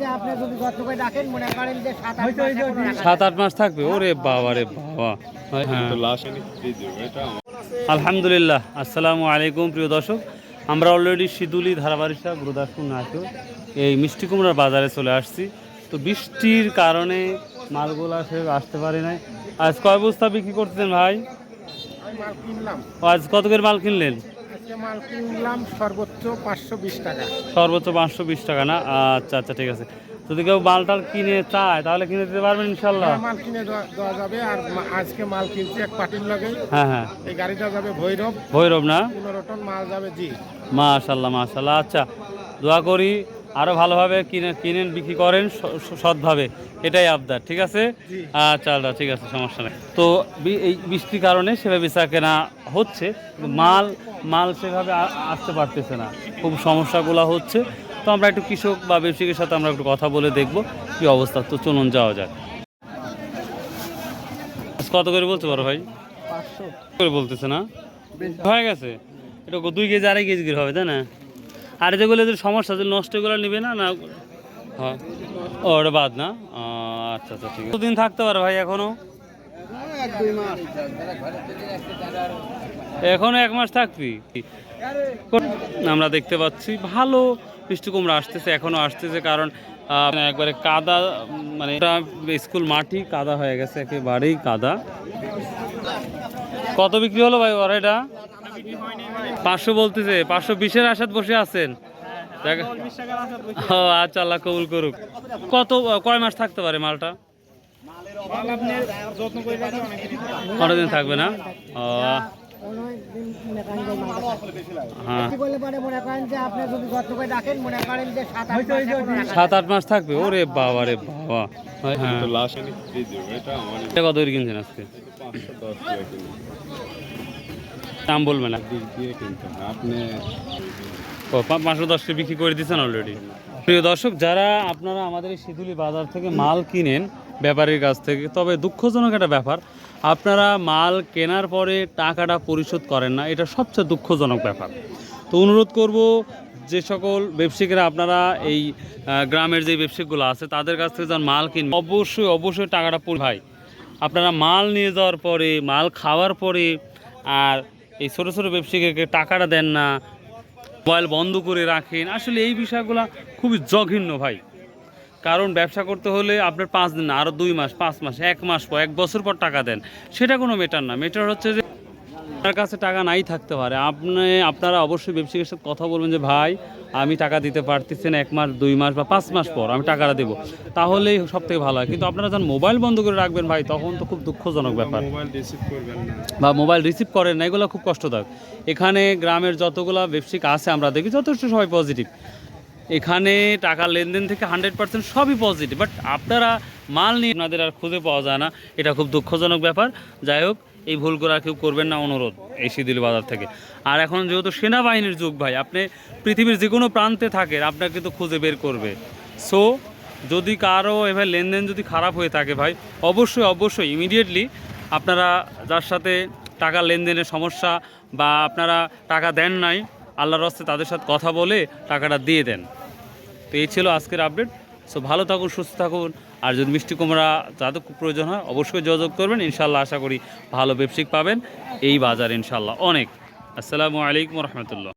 যে আপনি যদি যত্ন করে রাখেন মনে করেন যে সাত আট মাস এখনও রাখা সাত আট মাস থাকবে। ওরে বাবা রে বাবা। হ্যাঁ। আলহামদুলিল্লাহ। আসসালামু আলাইকুম প্রিয় দর্শক। আমরা অলরেডি সিদুলি ধারাবাড়িসা গুরুদাসপুর নাটক এই মিষ্টি কুমড়ার বাজারে চলে আসছি। তো বৃষ্টির কারণে মালগুলা সে আসতে পারে নাই। আজ কয় বস্তা বিক্রি করতেছেন ভাই? আজ কত করে মাল কিনলেন? মাল কিনলাম সর্বোচ্চ পাঁচশো বিশ টাকা। সর্বোচ্চ পাঁচশো বিশ টাকা না? আচ্ছা আচ্ছা ঠিক আছে। যদি কেউ মালটাল কিনে চায় তাহলে কিনে দিতে পারবেন ইনশাল্লাহ হ্যাঁ, মাল কিনে দেওয়া যাবে। আর আজকে মাল কিনছি এক পার্টির লগে। হ্যাঁ হ্যাঁ। এই গাড়িটা যাবে ভৈরব। ভৈরব না? পনেরো টন মাল যাবে জি। মাশাল্লাহ মাশাল্লাহ আচ্ছা দোয়া করি আরও ভালোভাবে কিনে কিনেন বিক্রি করেন সৎভাবে। এটাই আবদার ঠিক আছে? আচ্ছা আল্লাহ ঠিক আছে সমস্যা নেই। তো এই বৃষ্টির কারণে সেভাবে বিচা কেনা হচ্ছে মাল মাল সেভাবে আসতে পারতেছে না। খুব সমস্যাগুলো হচ্ছে। তো আমরা একটু কৃষক বা ব্যবসায়ীর সাথে আমরা একটু কথা বলে দেখব কি অবস্থা। তো চলুন যাওয়া যাক। কত করে বলতে পারো ভাই? করে বলতেছে না? হয়ে গেছে। এটা দুই কেজি আড়াই কেজি করে হবে তাই না? আর যেগুলো যদি সমস্যা যে নষ্টগুলো নেবে না না হ্যাঁ। ও ওটা বাদ না? আচ্ছা আচ্ছা ঠিক আছে। কতদিন থাকতে পারে ভাই এখনও? এক দুই মাস এখনও এক মাস থাকবি? আমরা দেখতে পাচ্ছি, ভালো মিষ্টি কুমড়া আসতেছে, এখনও আসতেছে, কারণ একবারে কাদা মানে স্কুল মাটি, কাদা হয়ে গেছে, একেবারেই কাদা। কত বিক্রি হলো ভাই ওরা এটা? পাঁচশো বলতেছে পাঁচশো বিশের আশাত বসে আছেন। ও আচ্ছা আল্লাহ কবুল করুক। কত কয় মাস থাকতে পারে মালটা? কতদিন থাকবে না? ও। হ্যাঁ। আট মাস সাত আট মাস থাকবে। ওরে বাবা রে বাবা। হ্যাঁ। কত কিনছেন আজকে? দাম বলবেন না ও, পাঁচশো দশকে বিক্রি করে দিচ্ছেন অলরেডি প্রিয় দর্শক যারা আপনারা আমাদের এই সিধুলি বাজার থেকে মাল কিনেন ব্যাপারীর কাছ থেকে তবে দুঃখজনক একটা ব্যাপার আপনারা মাল কেনার পরে টাকাটা পরিশোধ করেন না এটা সবচেয়ে দুঃখজনক ব্যাপার। তো অনুরোধ করব যে সকল ব্যবসায়িকরা আপনারা এই গ্রামের যে ব্যবসায়িকগুলো আছে তাদের কাছ থেকে যখন মাল কিনবেন অবশ্যই অবশ্যই টাকাটা পরি ভাই আপনারা মাল নিয়ে যাওয়ার পরে মাল খাওয়ার পরে আর এই ছোটো ছোটো ব্যবসায়ীকে টাকাটা দেন না, মোবাইল বন্ধ করে রাখেন। আসলে এই বিষয়গুলো খুবই জঘিন্য ভাই। কারণ ব্যবসা করতে হলে আপনার পাঁচ দিন না আরও দুই মাস, পাঁচ মাস, এক মাস পর, এক বছর পর টাকা দেন। সেটা কোনো মেটার না। মেটার হচ্ছে যে আপনার কাছে টাকা নাই থাকতে পারে। আপনি আপনারা অবশ্যই ব্যবসায়ীর সাথে কথা বলবেন যে ভাই আমি টাকা দিতে পারতেছি না এক মাস দুই মাস বা পাঁচ মাস পর আমি টাকাটা দেবো। তাহলেই সব থেকে ভালো হয়। কিন্তু আপনারা যখন মোবাইল বন্ধ করে রাখবেন ভাই তখন তো খুব দুঃখজনক ব্যাপার। মোবাইল রিসিভ করবেন না। বা মোবাইল রিসিভ করেন না এগুলো খুব কষ্টদায়ক। এখানে গ্রামের যতগুলো ব্যবসায়িক আছে আমরা দেখি যথেষ্ট সবাই পজিটিভ এখানে টাকা লেনদেন থেকে হান্ড্রেড পার্সেন্ট সবই পজিটিভ বাট আপনারা মাল নিয়ে আপনাদের আর খুঁজে পাওয়া যায় না। এটা খুব দুঃখজনক ব্যাপার। যাই হোক, এই ভুল করা কেউ করবেন না অনুরোধ এই শিদিল বাজার থেকে। আর এখন যেহেতু সেনাবাহিনীর যুগ ভাই, আপনি পৃথিবীর যে কোনো প্রান্তে থাকেন, আপনাকে কিন্তু খুঁজে বের করবে। সো যদি কারও এভাবে লেনদেন যদি খারাপ হয়ে থাকে ভাই, অবশ্যই অবশ্যই ইমিডিয়েটলি আপনারা যার সাথে টাকা লেনদেনের সমস্যা বা আপনারা টাকা দেন নাই, আল্লাহর রস্তে তাদের সাথে কথা বলে টাকাটা দিয়ে দেন। এই ছিল আজকের আপডেট। সো ভালো থাকুন, সুস্থ থাকুন। আর যদি মিষ্টি কুমড়া যাদের প্রয়োজন হয়, অবশ্যই যোগাযোগ করবেন। ইনশাল্লাহ আশা করি ভালো ব্যবসায়িক পাবেন। এই বাজার ইনশাল্লাহ অনেক। আসসালামু আলাইকুম রহমতুল্লাহ।